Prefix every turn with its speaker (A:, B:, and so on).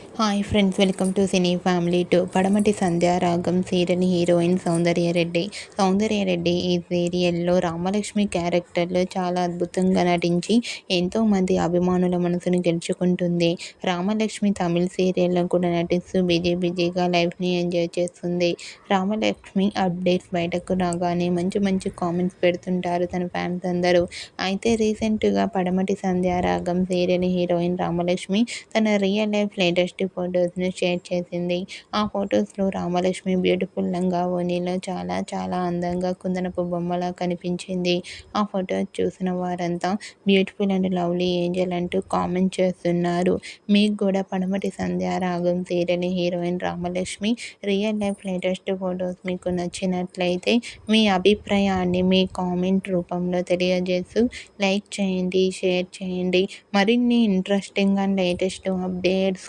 A: Hi friends welcome to cine family two Padamati Sandhyaragam serial heroine Soundarya Reddy Soundarya Reddy ఈ సీరియల్లో రామలక్ష్మి క్యారెక్టర్లో చాలా అద్భుతంగా నటించి ఎంతోమంది అభిమానుల మనసును గెలుచుకుంటుంది. రామలక్ష్మి తమిళ సీరియల్లో కూడా నటిస్తూ బిజీ బిజీగా లైఫ్ని ఎంజాయ్ చేస్తుంది. రామలక్ష్మి అప్డేట్స్ బయటకు రాగానే మంచి మంచి కామెంట్స్ పెడుతుంటారు తన ఫ్యాన్స్ అందరూ. అయితే రీసెంట్గా పడమటి సంధ్యారాగం సీరియల్ హీరోయిన్ రామలక్ష్మి తన రియల్ లైఫ్ లేటెస్ట్ ఫొటోస్ను షేర్ చేసింది. ఆ ఫొటోస్లో రామలక్ష్మి బ్యూటిఫుల్ లంగా ఓనీలో చాలా చాలా అందంగా కుందనపు బొమ్మలా కనిపించింది. ఆ ఫొటోస్ చూసిన వారంతా బ్యూటిఫుల్ అండ్ లవ్లీ ఏంజల్ అంటూ కామెంట్ చేస్తున్నారు. మీకు కూడా Padamati Sandhya Ragam serial heroine Ramalakshmi real life latest photos మీకు నచ్చినట్లయితే మీ అభిప్రాయాన్ని మీ కామెంట్ రూపంలో తెలియజేస్తూ లైక్ చేయండి షేర్ చేయండి. మరిన్ని ఇంట్రెస్టింగ్ అండ్ లేటెస్ట్ అప్డేట్స్